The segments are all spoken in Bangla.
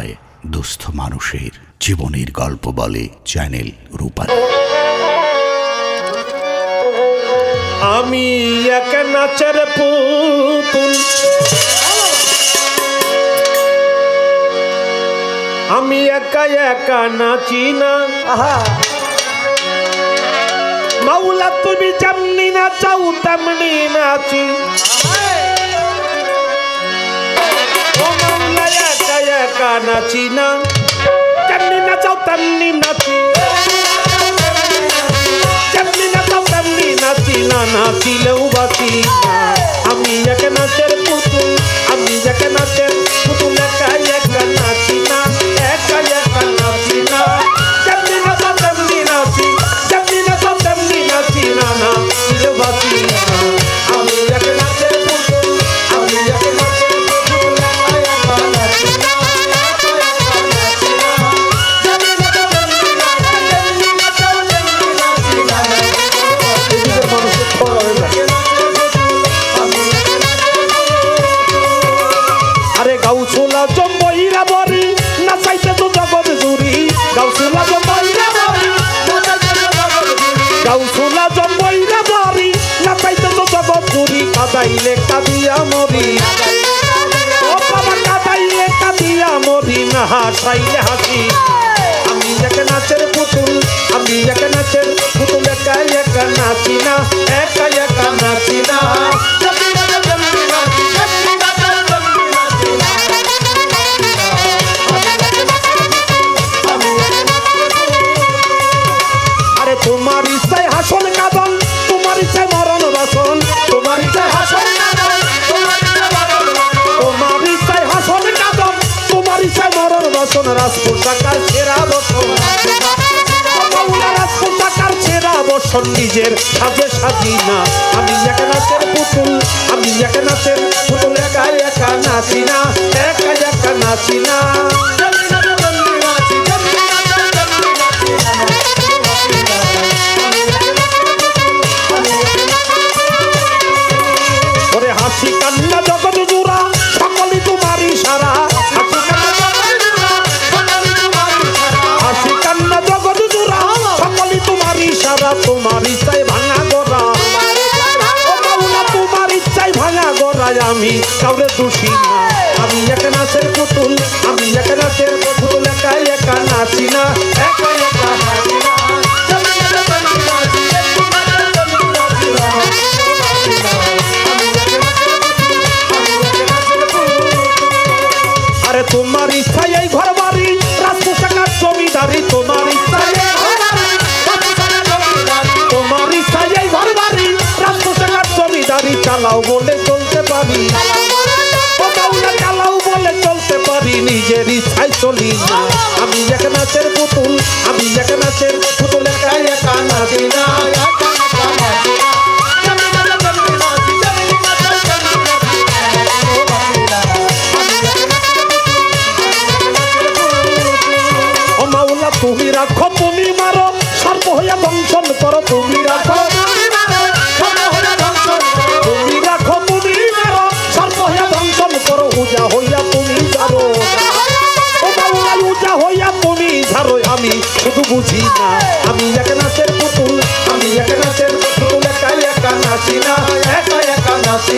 অসহায় দুস্থ মানুষের জীবনের গল্প বলে চ্যানেল রূপা আমি এক নাচের পুতুল। আমি একা একা নাচি না। মাওলা তুমি যেমনি নাচি না। যেমনি নাচাও তেমনি নাচি। যেমনি নাচাও তেমনি নাচি না নাচিলেও বাঁচি। গাউছুলা জম্বইরা বরি নাচাইতে তো জগৎ জুরি কাদাইলে কাদিয়া মরি। ও বাবা কাদাইলে কাদিয়া মরি, না হাসাইলে হাসি। আমি এক নাচের পুতুল, আমি এক নাচের পুতুল একা একা নাচি না একা টাকার সেরা বসন রাজপুর টাকার সেরা বসন নিজের সাজে সাজি না আমি একা নাচের পুতুল, আমি একা নাচের পুতুল একা একা নাচি না একা একা নাচি না আমি এক নাচের পুতুল, আমি এক নাচের পুতুল একা একা নাচি না একা একা আরে তোমার ইচ্ছায় এই ঘর বাড়ি, রাজপোশাকার জমিদারি তোমার ইচ্ছায় তোমার ইচ্ছায় এই ঘর বাড়ি, রাজপোশাকার জমিদারি চালাও বলে চলতে পারি। পারি নিজের ইচ্ছায় চলি আমি এক নাচের পুতুল, আমি এক নাচের পুতুল, একা একা নাচি না তুমি রাখো, তুমি মারো সর্ব হইয়া করো তুমি। বুঝি না আমি এক নাচের পুতুল আমি এক নাচের পুতুল একা একা নাচি না একা একা নাচি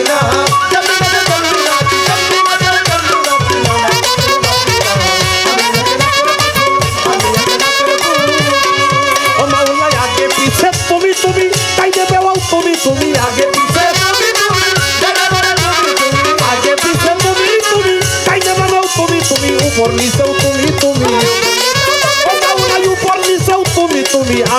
তাই দেবে তুমি তুমি আগে পিছে আগে পিছে তুমি তুমি তাই দেবে তুমি তুমি উপর নিচেও তুমি তুমি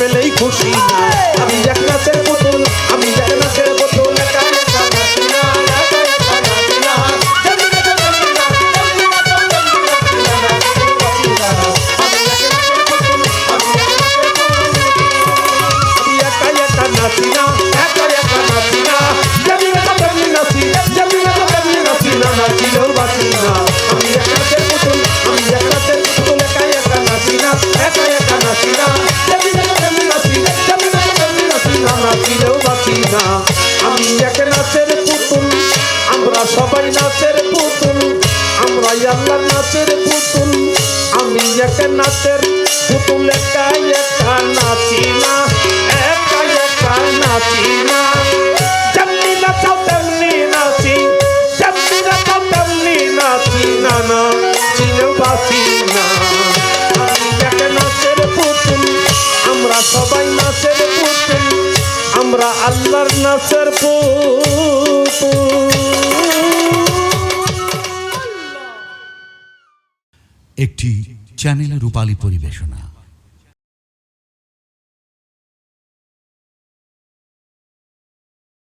পেলেই খুশি না। আমি না। আমি এক নাচের পুতুল, আমরা সবাই নাচের পুতুল আমরা আল্লাহ নাচের পুতুল। আমি এক নাচের পুতুল একা এক আল্লাহর একটি চ্যানেল রূপালী পরিবেশনা।